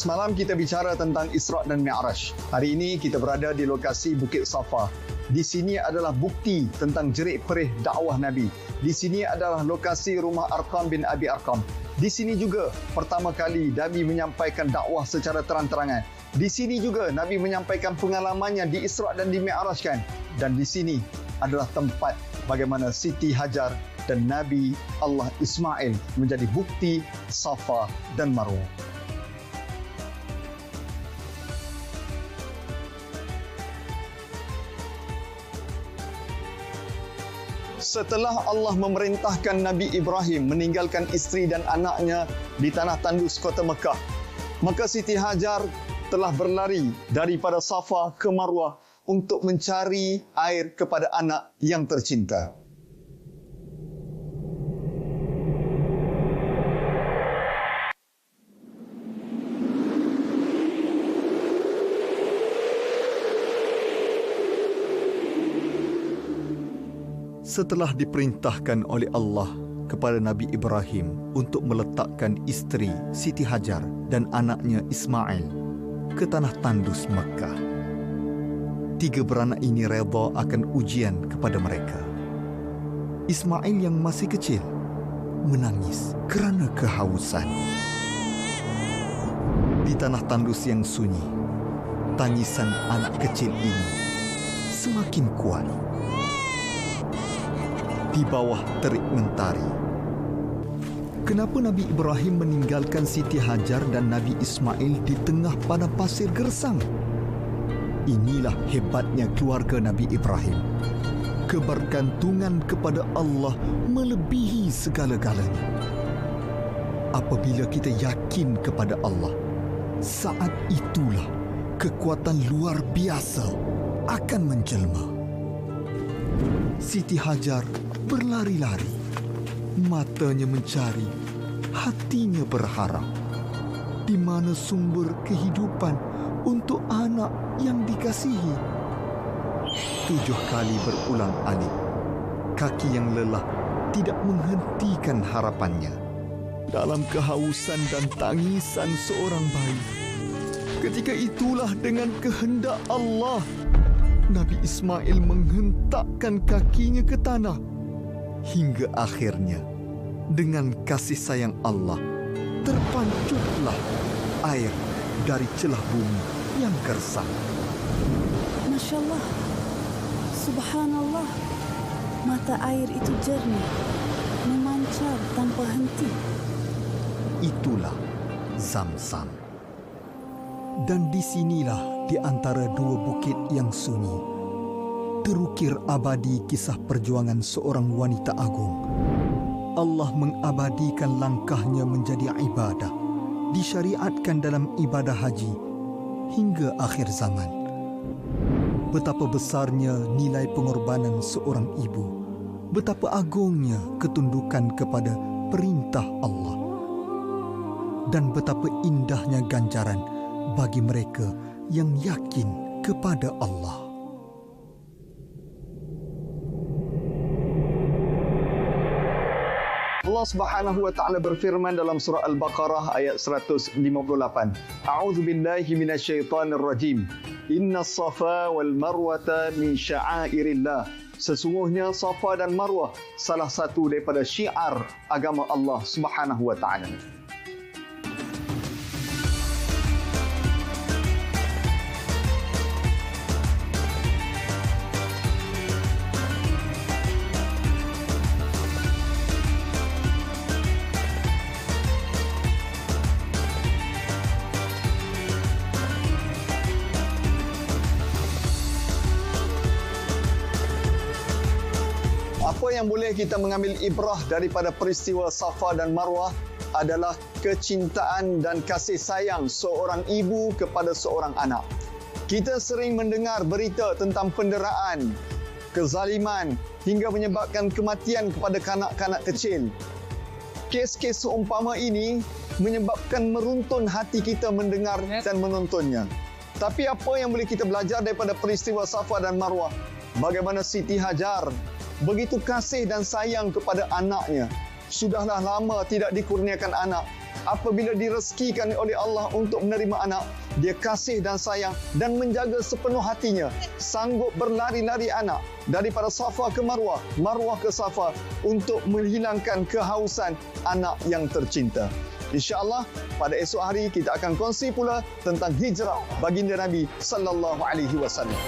Semalam kita bicara tentang Isra' dan Mi'raj. Hari ini kita berada di lokasi Bukit Safa. Di sini adalah bukti tentang jerit perih dakwah Nabi. Di sini adalah lokasi rumah Arqam bin Abi Arqam. Di sini juga pertama kali Nabi menyampaikan dakwah secara terang-terangan. Di sini juga Nabi menyampaikan pengalamannya di Isra' dan di Mi'raj kan. Dan di sini adalah tempat bagaimana Siti Hajar dan Nabi Allah Ismail menjadi bukti Safa dan Marwah. Setelah Allah memerintahkan Nabi Ibrahim meninggalkan isteri dan anaknya di tanah tandus kota Mekah, maka Siti Hajar telah berlari daripada Safa ke Marwah untuk mencari air kepada anak yang tercinta. Setelah diperintahkan oleh Allah kepada Nabi Ibrahim untuk meletakkan isteri Siti Hajar dan anaknya Ismail ke tanah tandus Mekah. Tiga beranak ini redha akan ujian kepada mereka. Ismail yang masih kecil menangis kerana kehausan. Di tanah tandus yang sunyi, tangisan anak kecil ini semakin kuat di bawah terik mentari. Kenapa Nabi Ibrahim meninggalkan Siti Hajar dan Nabi Ismail di tengah padang pasir gersang? Inilah hebatnya keluarga Nabi Ibrahim. Kebergantungan kepada Allah melebihi segala-galanya. Apabila kita yakin kepada Allah, saat itulah kekuatan luar biasa akan menjelma. Siti Hajar berlari-lari. Matanya mencari, hatinya berharap. Di mana sumber kehidupan untuk anak yang dikasihi? Tujuh kali berulang alik, kaki yang lelah tidak menghentikan harapannya. Dalam kehausan dan tangisan seorang bayi. Ketika itulah dengan kehendak Allah, Nabi Ismail menghentakkan kakinya ke tanah hingga akhirnya dengan kasih sayang Allah terpancutlah air dari celah bumi yang gersang. Masya Allah, Subhanallah, mata air itu jernih, memancar tanpa henti. Itulah Zamzam. Dan disinilah di antara dua bukit yang sunyi, terukir abadi kisah perjuangan seorang wanita agung. Allah mengabadikan langkahnya menjadi ibadah, disyariatkan dalam ibadah haji hingga akhir zaman. Betapa besarnya nilai pengorbanan seorang ibu, betapa agungnya ketundukan kepada perintah Allah. Dan betapa indahnya ganjaran bagi mereka yang yakin kepada Allah. Allah Subhanahu wa taala berfirman dalam surah Al-Baqarah ayat 158. A'udzu billahi minasyaitonir rajim. Inna safa wal marwata min sya'airillah. Sesungguhnya Safa dan Marwah salah satu daripada syiar agama Allah Subhanahu wa taala. Yang boleh kita mengambil ibrah daripada peristiwa Safa dan Marwah adalah kecintaan dan kasih sayang seorang ibu kepada seorang anak. Kita sering mendengar berita tentang penderaan, kezaliman hingga menyebabkan kematian kepada kanak-kanak kecil. Kes-kes seumpama ini menyebabkan meruntun hati kita mendengar dan menontonnya. Tapi apa yang boleh kita belajar daripada peristiwa Safa dan Marwah? Bagaimana Siti Hajar begitu kasih dan sayang kepada anaknya. Sudahlah lama tidak dikurniakan anak. Apabila direzekikan oleh Allah untuk menerima anak, dia kasih dan sayang dan menjaga sepenuh hatinya. Sanggup berlari-lari anak daripada Safa ke Marwah, Marwah ke Safa untuk menghilangkan kehausan anak yang tercinta. InsyaAllah pada esok hari kita akan kongsi pula tentang hijrah baginda Nabi sallallahu alaihi wasallam.